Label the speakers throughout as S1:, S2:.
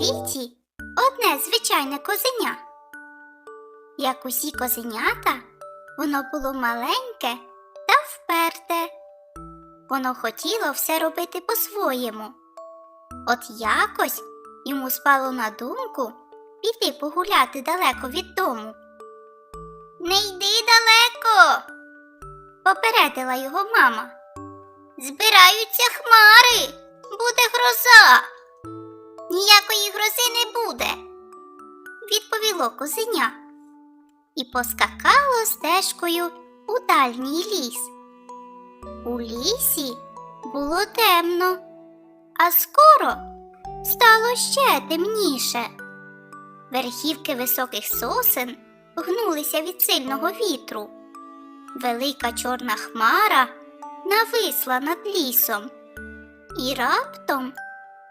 S1: світі одне звичайне козеня. Як усі козенята, воно було маленьке та вперте. Воно хотіло все робити по-своєму. От якось йому спало на думку піти погуляти далеко від дому. Не йди далеко, попередила його мама. Збираються хмари, буде гроза. Ніякої грози не буде, відповіло козеня і поскакало стежкою у дальній ліс. У лісі було темно, а скоро стало ще темніше. Верхівки високих сосен гнулися від сильного вітру. Велика чорна хмара нависла над лісом, і раптом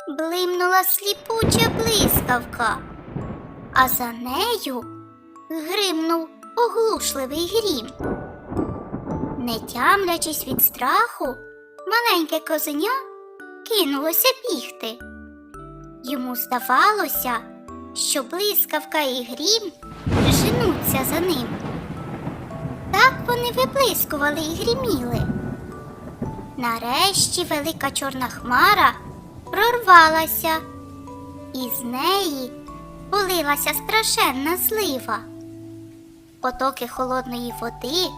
S1: блимнула сліпуча блискавка, а за нею гримнув оглушливий грім. Не тямлячись від страху, маленьке козеня кинулося бігти. Йому здавалося, що блискавка і грім женуться за ним. Так вони виблискували і гриміли. Нарешті велика чорна хмара прорвалася, і з неї полилася страшенна злива. Потоки холодної води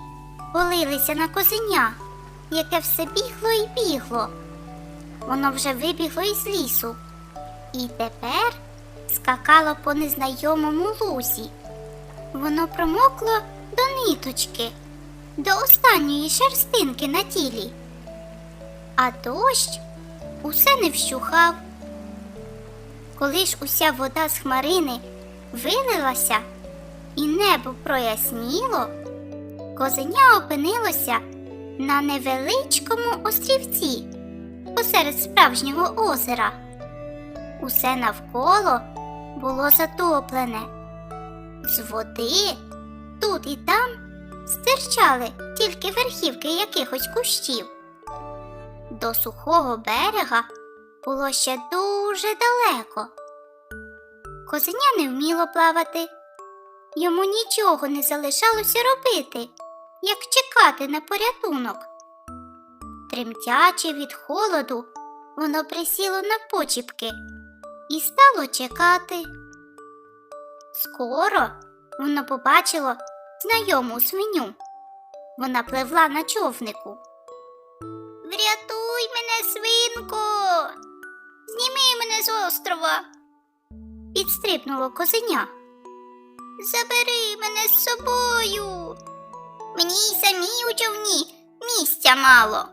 S1: полилися на козеня, яке все бігло і бігло. Воно вже вибігло із лісу і тепер скакало по незнайомому лузі. Воно промокло до ниточки, до останньої шерстинки на тілі. А дощ усе не вщухав. Коли ж уся вода з хмарини вилилася і небо проясніло, козеня опинилося на невеличкому острівці посеред справжнього озера. Усе навколо було затоплене. З води тут і там стирчали тільки верхівки якихось кущів. До сухого берега було ще дуже далеко. Козеня не вміло плавати. Йому нічого не залишалося робити, як чекати на порятунок. Тремтячи від холоду, воно присіло на почіпки і стало чекати. Скоро воно побачило знайому свиню. Вона пливла на човнику. Врятуй мене, свинко, зніми мене з острова. Підстрибнуло козеня. Забери мене з собою. Мені й самій у човні місця мало.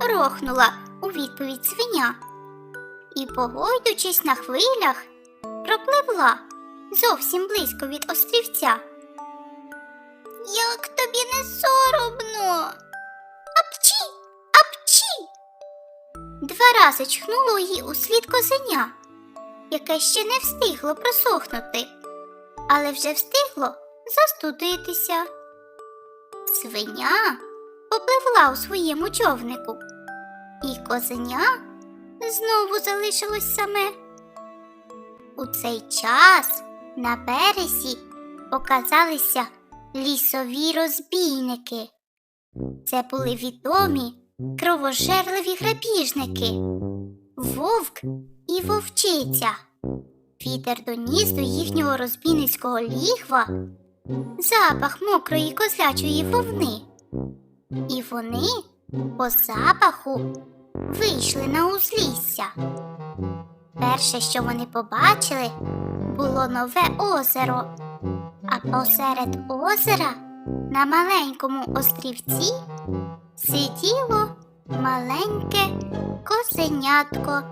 S1: Рохнула у відповідь свиня і, погойдучись на хвилях, пропливла зовсім близько від острівця. Як тобі не соромно? Апчі. Два рази чхнуло її у слід козеня, яке ще не встигло просохнути, але вже встигло застудитися. Свиня попливла у своєму човнику, і козеня знову залишилось саме. У цей час на березі показалися лісові розбійники. Це були відомі кровожерливі грабіжники, вовк і вовчиця. Вітер доніс до їхнього розбійницького лігва запах мокрої козлячої вовни. І вони по запаху вийшли на узлісся. Перше, що вони побачили, було нове озеро, а посеред озера на маленькому острівці сиділо маленьке козенятко.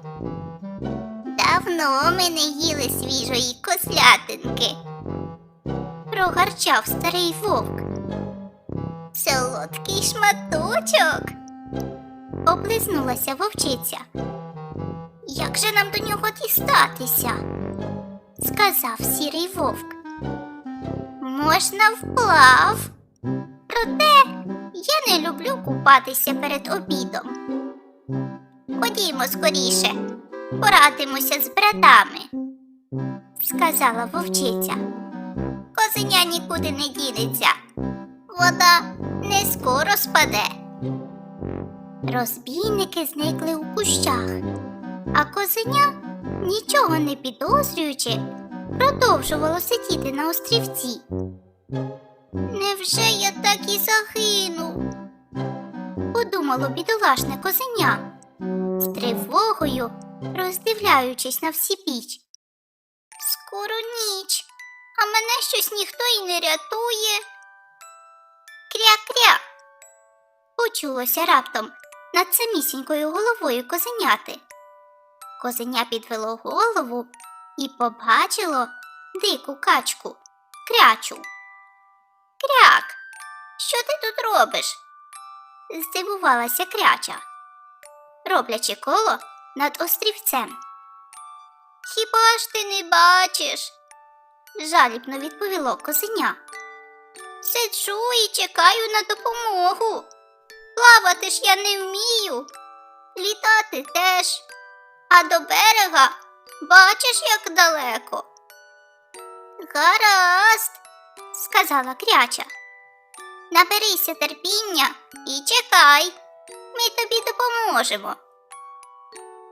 S1: Давно ми не їли свіжої кослятинки. Прогарчав старий вовк. Солодкий шматочок. Облизнулася вовчиця. Як же нам до нього дістатися? сказав сірий вовк. Можна вплав. Проте я не люблю купатися перед обідом. Ходімо скоріше, порадимося з братами, сказала вовчиця. Козеня нікуди не дінеться. Вода не скоро спаде. Розбійники зникли у кущах, а козеня, нічого не підозрюючи, продовжувало сидіти на острівці. Невже я так і загину? подумало бідолашне козеня, з тривогою роздивляючись на всі піч. Скоро ніч, а мене щось ніхто й не рятує. Кря-кря. Почулося раптом над самісінькою головою козеняти. Козеня підвело голову і побачило дику качку, крячу. Кряк, що ти тут робиш? здивувалася кряча, роблячи коло над острівцем. Хіба ж ти не бачиш? жалібно відповіло козеня. Сиджу і чекаю на допомогу. Плавати ж я не вмію, літати теж, а до берега бачиш, як далеко. Гаразд, сказала кряча. Наберися терпіння і чекай, ми тобі допоможемо.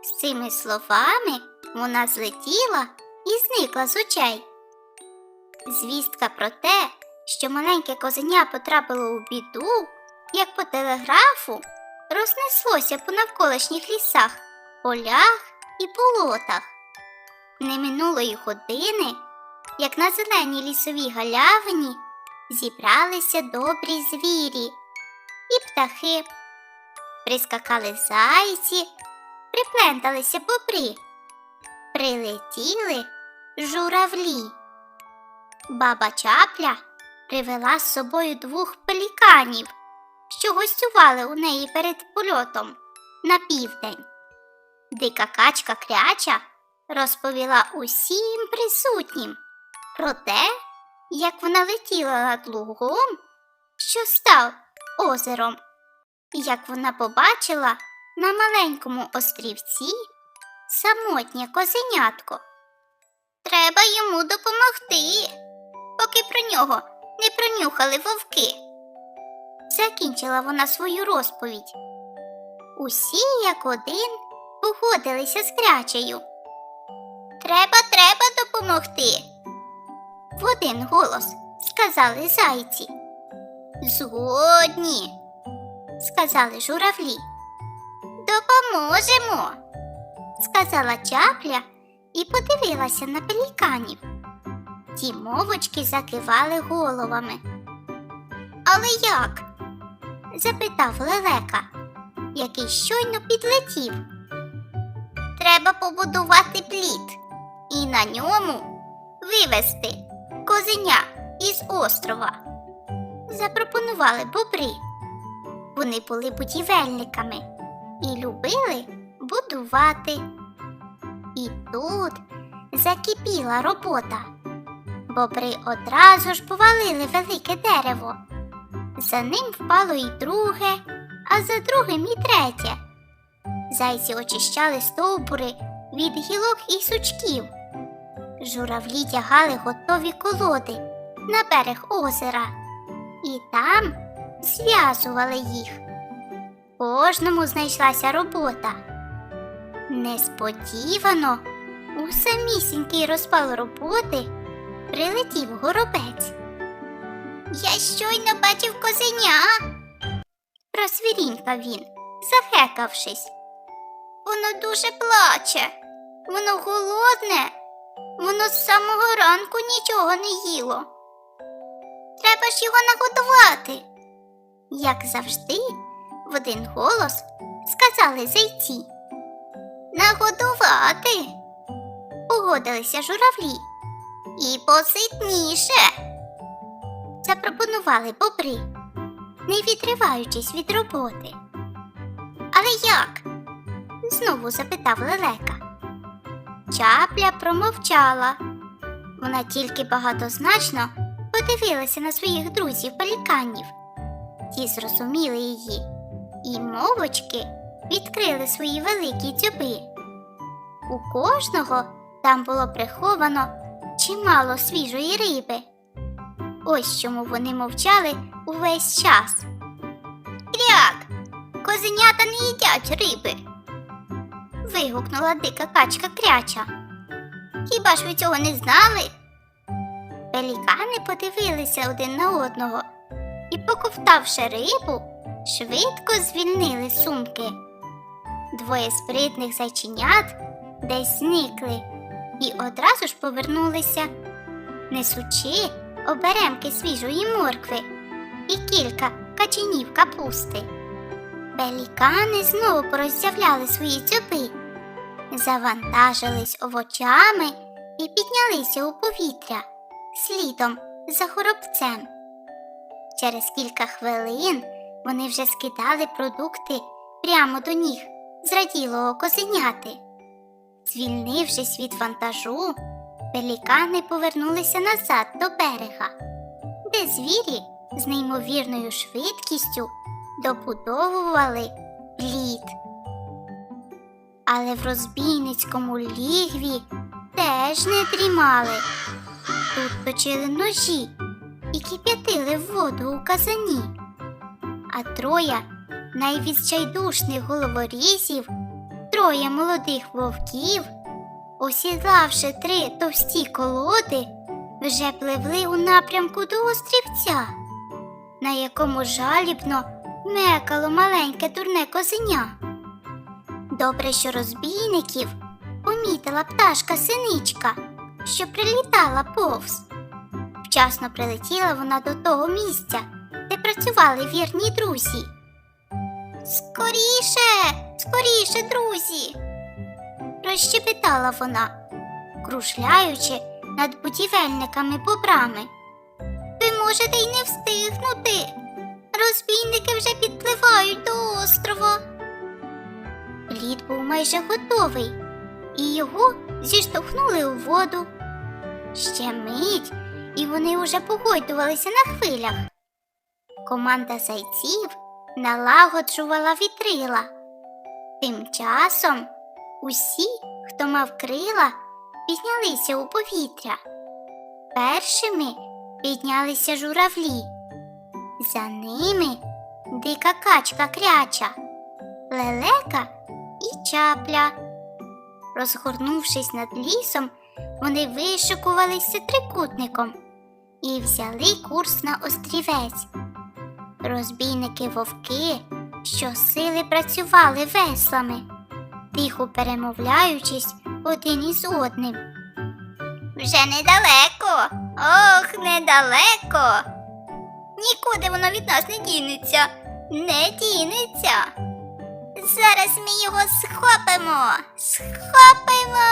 S1: З цими словами вона злетіла і зникла з очей. Звістка про те, що маленьке козеня потрапило у біду, як по телеграфу, рознеслося по навколишніх лісах, полях і болотах. Не минулої години, як на зеленій лісовій галявині зібралися добрі звірі і птахи. Прискакали зайці, припленталися бобри, прилетіли журавлі. Баба чапля привела з собою двох пеліканів, що гостювали у неї перед польотом на південь. Дика качка кряча розповіла усім присутнім про те, як вона летіла над лугом, що став озером, як вона побачила на маленькому острівці самотнє козенятко. Треба йому допомогти, поки про нього не пронюхали вовки. Закінчила вона свою розповідь. Усі, як один, погодилися з крячею. Треба, треба допомогти. В один голос сказали зайці. Згодні, сказали журавлі. Допоможемо, сказала чапля і подивилася на пеліканів. Ті мовочки закивали головами. Але як? запитав лелека, який щойно підлетів. Треба побудувати плід і на ньому вивезти козеня із острова. Запропонували бобри. Вони були будівельниками і любили будувати. І тут закипіла робота. Бобри одразу ж повалили велике дерево. За ним впало і друге, а за другим і третє. Зайці очищали стовбури від гілок і сучків. Журавлі тягали готові колоди на берег озера і там зв'язували їх. Кожному знайшлася робота. Несподівано у самісінький розпал роботи прилетів горобець. Я щойно бачив козеня, просвірінькав він, захекавшись. Воно дуже плаче, воно голодне, воно з самого ранку нічого не їло. Треба ж його нагодувати. Як завжди, в один голос сказали зайці. Нагодувати, погодилися журавлі. І поситніше. Запропонували бобри, не відриваючись від роботи. Але як? знову запитав лелека. Чапля промовчала. Вона тільки багатозначно подивилася на своїх друзів пеліканів. Ті зрозуміли її, і мовочки відкрили свої великі дзьоби. У кожного там було приховано чимало свіжої риби. Ось чому вони мовчали увесь час. Кряк! Козенята не їдять риби. Вигукнула дика качка кряча. Хіба ж ви цього не знали? Пелікани подивилися один на одного і, поковтавши рибу, швидко звільнили сумки. Двоє спритних зайченят десь зникли і одразу ж повернулися, несучи оберемки свіжої моркви і кілька каченів капусти. Пелікани знову пороззявляли свої дзьоби, завантажились овочами і піднялися у повітря слідом за хоробцем. Через кілька хвилин вони вже скидали продукти прямо до ніг зраділого козеняти. Звільнившись від вантажу, пелікани повернулися назад до берега, де звірі з неймовірною швидкістю добудовували лід. Але в розбійницькому лігві теж не дрімали. Тут точили ножі і кип'ятили воду у казані. А троє найвідчайдушних головорізів, троє молодих вовків, осідлавши три товсті колоди, вже пливли у напрямку до острівця, на якому жалібно мекало маленьке дурне козеня. Добре, що розбійників помітила пташка синичка, що прилітала повз. Вчасно прилетіла вона до того місця, де працювали вірні друзі. Скоріше, скоріше, друзі, розщепетала вона, кружляючи над будівельниками бобрами. Ви можете й не встигнути. Розбійники вже підпливають до острова. Лід був майже готовий, і його зіштовхнули у воду. Ще мить, і вони уже погойдувалися на хвилях. Команда зайців налагоджувала вітрила. Тим часом усі, хто мав крила, піднялися у повітря. Першими піднялися журавлі. За ними дика качка кряча, лелека і чапля. Розгорнувшись над лісом, вони вишикувалися трикутником і взяли курс на острівець. Розбійники вовки щосили працювали веслами, тихо перемовляючись один із одним. Вже недалеко, ох, недалеко. Нікуди воно від нас не дінеться, не дінеться. Зараз ми його схопимо, схопимо.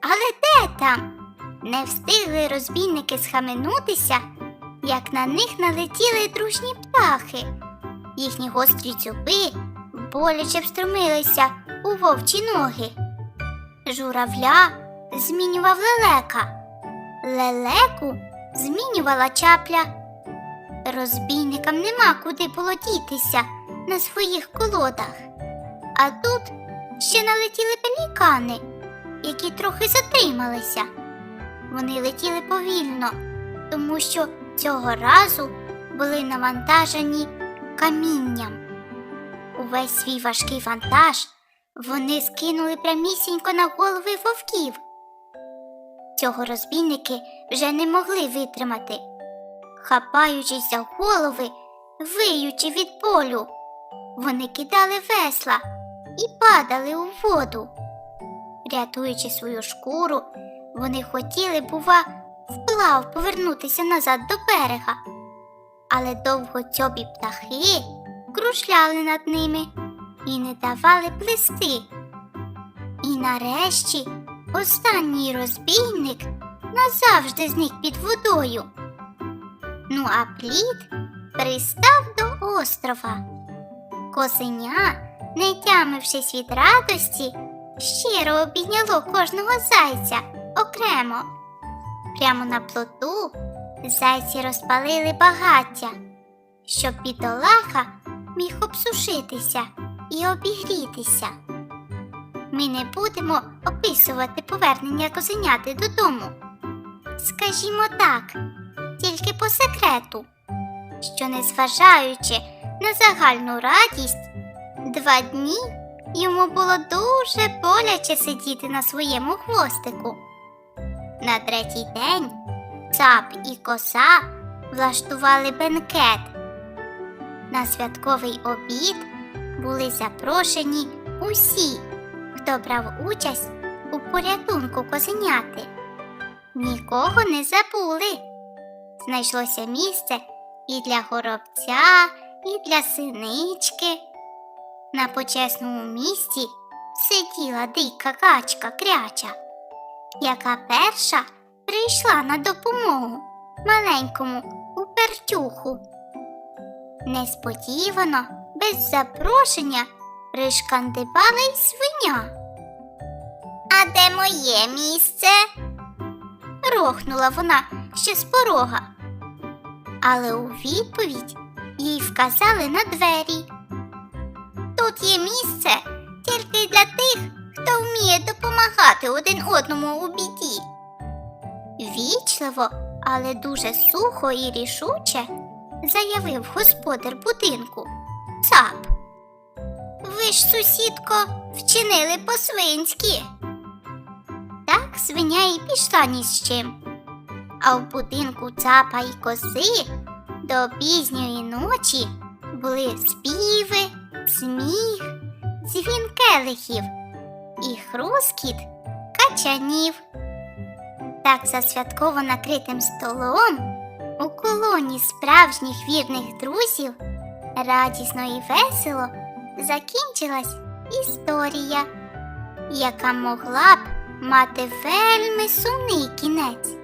S1: Але де там? Не встигли розбійники схаменутися, як на них налетіли дружні птахи. Їхні гострі дзюби боляче встромилися у вовчі ноги. Журавля змінював лелека, лелеку змінювала чапля. Розбійникам нема куди було дітися на своїх колодах. А тут ще налетіли пелікани, які трохи затрималися. Вони летіли повільно, тому що цього разу були навантажені камінням. Увесь свій важкий вантаж вони скинули прямісінько на голови вовків. Цього розбійники вже не могли витримати, хапаючись за голови, виючи від болю. Вони кидали весла і падали у воду. Рятуючи свою шкуру, вони хотіли, бува, вплав повернутися назад до берега. Але довгоцьобі птахи кружляли над ними і не давали плисти. І нарешті останній розбійник назавжди зник під водою. Ну а плід пристав до острова. Козеня, не тямившись від радості, щиро обійняло кожного зайця окремо. Прямо на плоту зайці розпалили багаття, щоб бідолаха міг обсушитися і обігрітися. Ми не будемо описувати повернення козеняти додому. Скажімо так, тільки по секрету, що, незважаючи на загальну радість, два дні йому було дуже боляче сидіти на своєму хвостику. На третій день цап і коса влаштували бенкет. На святковий обід були запрошені усі, хто брав участь у порятунку козеняти. Нікого не забули. Знайшлося місце і для горобця, і для синички. На почесному місці сиділа дика качка кряча, яка перша прийшла на допомогу маленькому упертюху. Несподівано, без запрошення, пришкандибала й свиня. А де моє місце? рохнула вона ще з порога. Але у відповідь їй вказали на двері. Тут є місце тільки для тих, хто вміє допомагати один одному у біді. Вічливо, але дуже сухо і рішуче заявив господар будинку. Цап. Ви ж, сусідко, вчинили по-свинськи. Так свиня і пішла ні з чим. А в будинку цапа і кози до пізньої ночі були співи, сміх, дзвін келихів і хрускіт качанів. Так за святково накритим столом у колоні справжніх вірних друзів радісно і весело закінчилась історія, яка могла б мати вельми сумний кінець.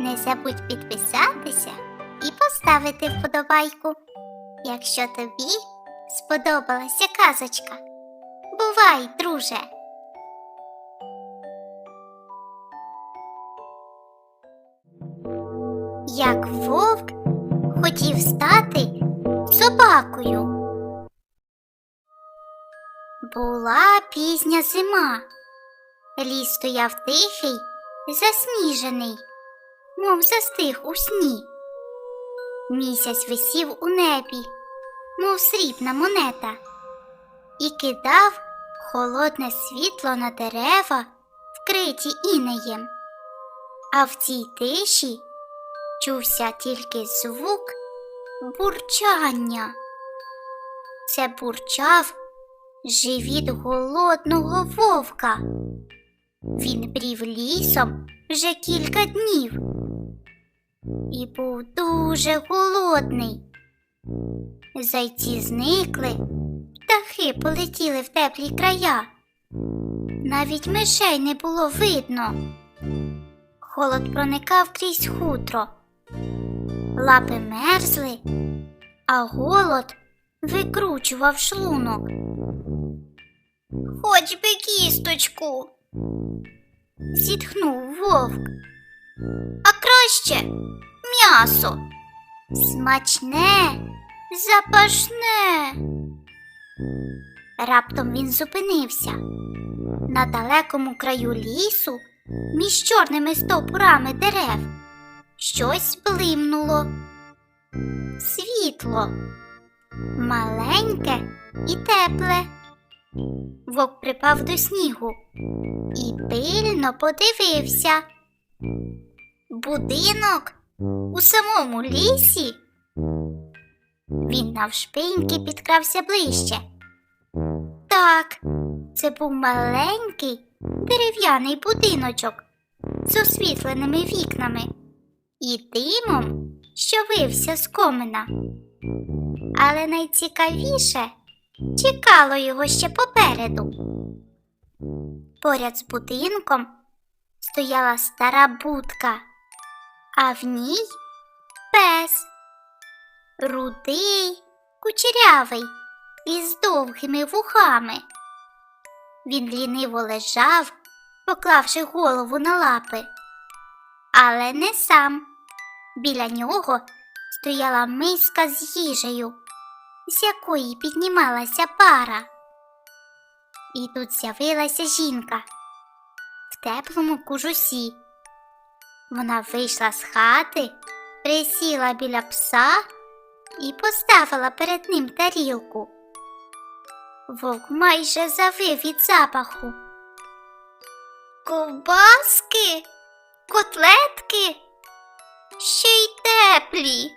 S1: Не забудь підписатися і поставити вподобайку, якщо тобі сподобалася казочка. Бувай, друже! Як вовк хотів стати собакою. Була пізня зима. Ліс стояв тихий, засніжений, мов застиг у сні. Місяць висів у небі, мов срібна монета, і кидав холодне світло на дерева, вкриті інеєм. А в цій тиші чувся тільки звук бурчання. Це бурчав живіт голодного вовка. Він брів лісом вже кілька днів і був дуже голодний. Зайці зникли, птахи полетіли в теплі края. Навіть мишей не було видно. Холод проникав крізь хутро. Лапи мерзли, а голод викручував шлунок. Хоч би кісточку. зітхнув вовк. А краще м'ясо. Смачне, запашне. Раптом він зупинився. На далекому краю лісу, між чорними стовпурами дерев, щось блимнуло. Світло, маленьке і тепле. Вовк припав до снігу і пильно подивився. Будинок у самому лісі. Він навшпиньки підкрався ближче. Так, це був маленький дерев'яний будиночок з освітленими вікнами і димом, що вився з комина. Але найцікавіше чекало його ще попереду. Поряд з будинком стояла стара будка, а в ній пес. Рудий, кучерявий із довгими вухами. Він ліниво лежав, поклавши голову на лапи. Але не сам. Біля нього стояла миска з їжею, з якої піднімалася пара. І тут з'явилася жінка в теплому кожусі. Вона вийшла з хати, присіла біля пса і поставила перед ним тарілку. Вовк майже завив від запаху. Ковбаски, котлетки, ще й теплі.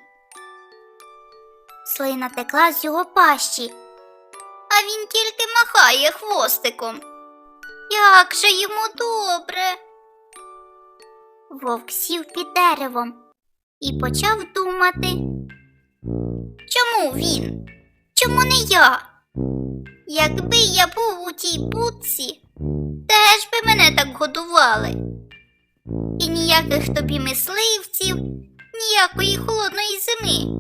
S1: Слина текла з його пащі, а він тільки махає хвостиком. Як же йому добре. Вовк сів під деревом і почав думати. Чому він? Чому не я? Якби я був у тій будці, теж би мене так годували. І ніяких тобі мисливців, ніякої холодної зими.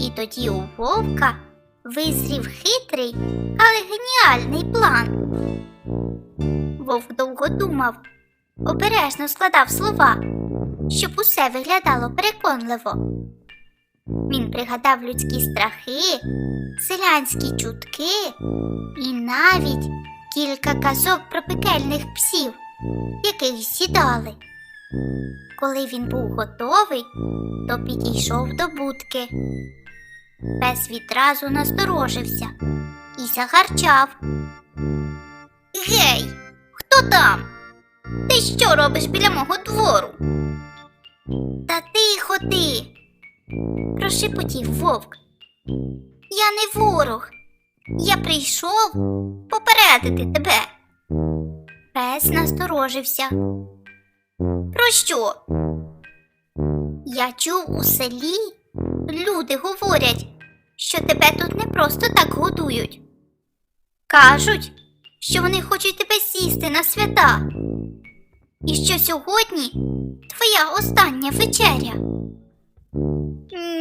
S1: І тоді у вовка визрів хитрий, але геніальний план. Вовк довго думав, обережно складав слова, щоб усе виглядало переконливо. Він пригадав людські страхи, селянські чутки і навіть кілька казок про пекельних псів, яких сідали. Коли він був готовий, то підійшов до будки. Пес відразу насторожився і загарчав. Гей, хто там? Ти що робиш біля мого двору? Та тихо ти, прошепотів вовк. Я не ворог. Я прийшов попередити тебе. Пес насторожився. Про що? Я чув у селі. Люди говорять, що тебе тут не просто так годують. Кажуть, що вони хочуть тебе сісти на свята. І що сьогодні твоя остання вечеря.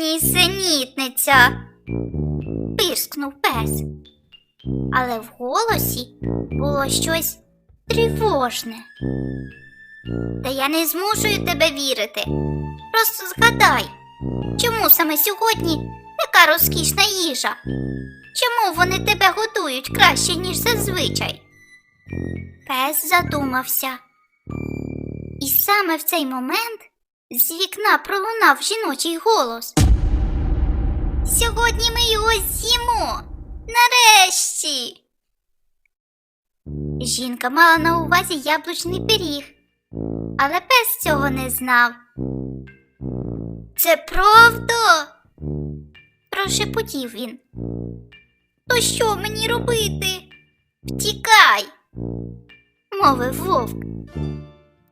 S1: Нісенітниця, пирскнув пес. Але в голосі було щось тривожне. Та я не змушую тебе вірити. Просто згадай, чому саме сьогодні така розкішна їжа? Чому вони тебе готують краще, ніж зазвичай? Пес задумався. І саме в цей момент з вікна пролунав жіночий голос. Сьогодні ми його з'їмо. Нарешті. Жінка мала на увазі яблучний пиріг, але пес цього не знав. Це правда? прошепотів він. То що мені робити? Втікай, мовив вовк.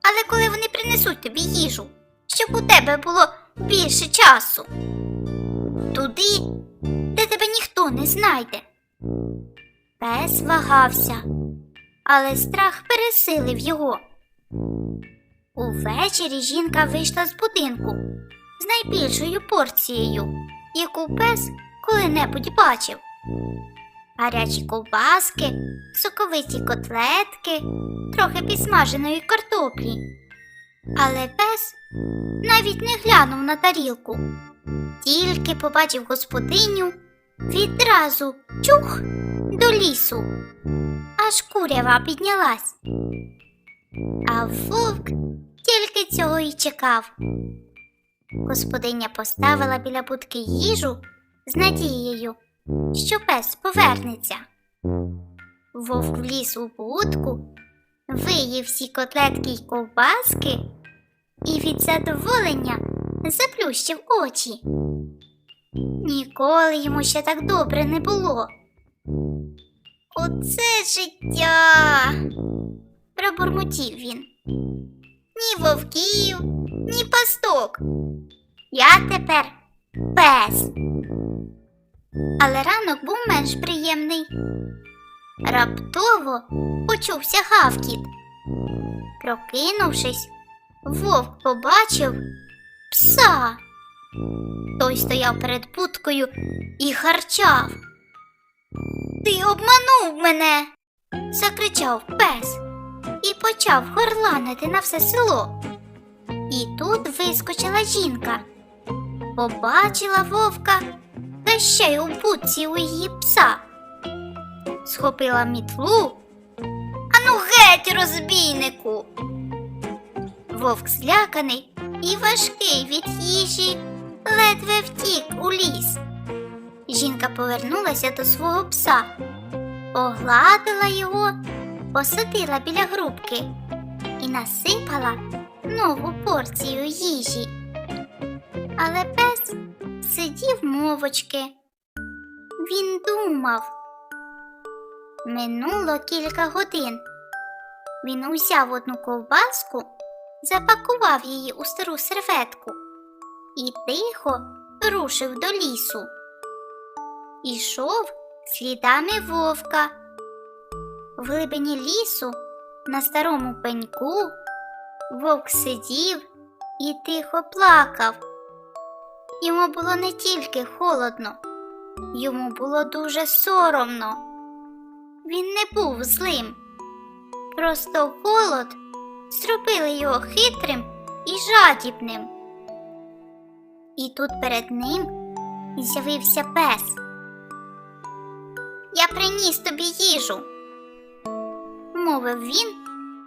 S1: Але коли вони принесуть тобі їжу, щоб у тебе було більше часу. Туди, де тебе ніхто не знайде. Пес вагався, але страх пересилив його. Увечері жінка вийшла з будинку з найбільшою порцією, яку пес коли-небудь бачив. Гарячі ковбаски, соковиті котлетки, трохи підсмаженої картоплі. Але пес навіть не глянув на тарілку, тільки побачив господиню відразу чух до лісу, аж курява піднялась. А вовк тільки цього й чекав. Господиня поставила біля будки їжу з надією, що пес повернеться. Вовк вліз у будку, виїв всі котлетки й ковбаски і від задоволення заплющив очі. Ніколи йому ще так добре не було. Оце життя. пробурмотів він. Ні вовків, ні пасток. Я тепер пес. Але ранок був менш приємний. Раптово почувся гавкіт. Прокинувшись, вовк побачив пса. Той стояв перед будкою і харчав. Ти обманув мене. закричав пес і почав горланити на все село. І тут вискочила жінка, побачила вовка та ще й у будці у її пса. Схопила мітлу. Ану геть, розбійнику. Вовк зляканий і важкий від їжі ледве втік у ліс. Жінка повернулася до свого пса, погладила його, посадила біля грубки і насипала нову порцію їжі. Але пес сидів мовочки. Він думав. Минуло кілька годин. Він узяв одну ковбаску, запакував її у стару серветку і тихо рушив до лісу. Ішов слідами вовка. В глибині лісу, на старому пеньку, вовк сидів і тихо плакав. Йому було не тільки холодно, йому було дуже соромно. Він не був злим. Просто голод зробили його хитрим і жадібним. І тут перед ним з'явився пес. Я приніс тобі їжу, мовив він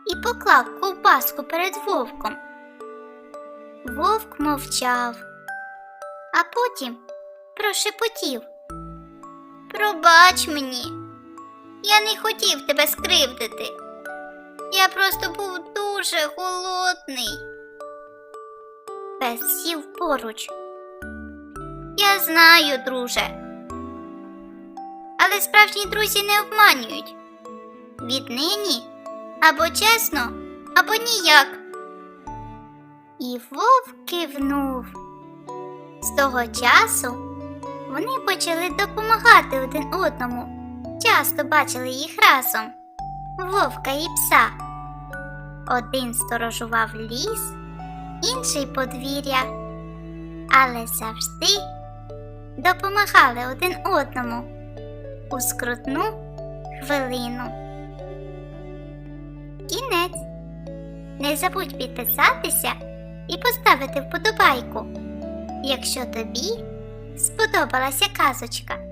S1: і поклав ковбаску перед вовком. Вовк мовчав, а потім прошепотів. Пробач мені, я не хотів тебе скривдити. Я просто був дуже голодний. Пес сів поруч. Я знаю, друже. Але справжні друзі не обманюють. Віднині або чесно, або ніяк. І вовк кивнув. З того часу вони почали допомагати один одному. Часто бачили їх разом вовка і пса. Один сторожував ліс, інший подвір'я, але завжди допомагали один одному у скрутну хвилину. Кінець. Не забудь підписатися і поставити вподобайку, якщо тобі сподобалася казочка.